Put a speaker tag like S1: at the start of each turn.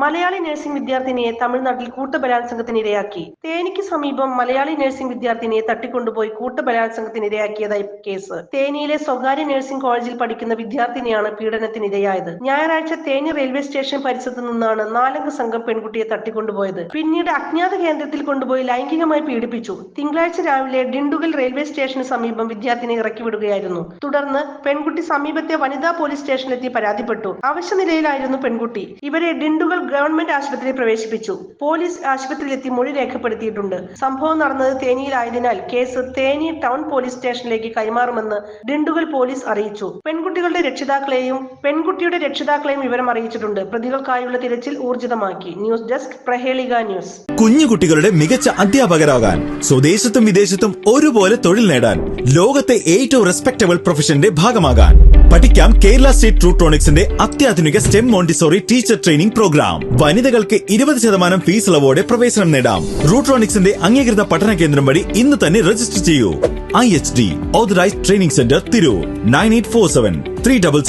S1: Malayali nursing വിദ്യാർത്ഥിനിയെ തമിഴ്നാട്ടിൽ കൂട്ടബലാത്സംഗത്തിന് ഇരയാക്കി. തേനിക്ക് സമീപം മലയാളി നഴ്സിംഗ് വിദ്യാർത്ഥിനിയെ തട്ടിക്കൊണ്ടുപോയി കൂട്ടബലാത്സംഗത്തിന് ഇരയാക്കിയതായി കേസ്. തേനിയിലെ സ്വകാര്യ നഴ്സിംഗ് കോളേജിൽ പഠിക്കുന്ന വിദ്യാർത്ഥിനിയാണ് പീഡനത്തിന് ഇരയായത്. ഞായറാഴ്ച തേനി റെയിൽവേ സ്റ്റേഷൻ പരിസരത്ത് നിന്നാണ് നാലംഗ സംഘം പെൺകുട്ടിയെ തട്ടിക്കൊണ്ടുപോയത്. പിന്നീട് അജ്ഞാത കേന്ദ്രത്തിൽ കൊണ്ടുപോയി ലൈംഗികമായി പീഡിപ്പിച്ചു. തിങ്കളാഴ്ച രാവിലെ ഡിണ്ടുകൽ റെയിൽവേ സ്റ്റേഷന് സമീപം വിദ്യാർത്ഥിനിയെ ഇറക്കി വിടുകയായിരുന്നു തുടർന്ന് പെൺകുട്ടി സമീപത്തെ വനിതാ പോലീസ് സ്റ്റേഷനിലെത്തി പരാതിപ്പെട്ടു. അവശനിലയിലായിരുന്നു പെൺകുട്ടി. ഇവരെ ഡിണ്ടുകൾ ഗവൺമെന്റ് ആശുപത്രിയിൽ പ്രവേശിപ്പിച്ചു. പോലീസ് ആശുപത്രിയിലെത്തി മൊഴി രേഖപ്പെടുത്തിയിട്ടുണ്ട്. സംഭവം നടന്നത് തേനിയിലായതിനാൽ കേസ് തേനി ടൗൺ പോലീസ് സ്റ്റേഷനിലേക്ക് കൈമാറുമെന്ന് ഡിണ്ടുകൾ പോലീസ് അറിയിച്ചു. പെൺകുട്ടികളുടെ രക്ഷിതാക്കളെയും പെൺകുട്ടിയുടെ രക്ഷിതാക്കളെയും വിവരം അറിയിച്ചിട്ടുണ്ട്. പ്രതികൾക്കായുള്ള തിരച്ചിൽ ഊർജിതമാക്കി. News desk Prahelika news.
S2: കുഞ്ഞുകുട്ടികളുടെ മികച്ച അധ്യാപകരാകാൻ സ്വദേശത്തും വിദേശത്തും ഒരുപോലെ തൊഴിൽ നേടാൻ ലോകത്തെ ഏറ്റവും റെസ്പെക്ടബിൾ പ്രൊഫഷന്റെ ഭാഗമാകാൻ. പഠിക്കാം കേരള സ്റ്റേറ്റ് ട്രൂട്രോണിക്സിന്റെ അത്യാധുനിക STEM Montessori teacher training programme വനിതകൾക്ക് ഇരുപത് ശതമാനം ഫീസ് ഇളവോടെ പ്രവേശനം നേടാം. റൂട്രോണിക്സിന്റെ അംഗീകൃത പഠന കേന്ദ്രം വഴി ഇന്ന് തന്നെ രജിസ്റ്റർ ചെയ്യൂ. I H D authorised training centre Tirur nine eight four seven three double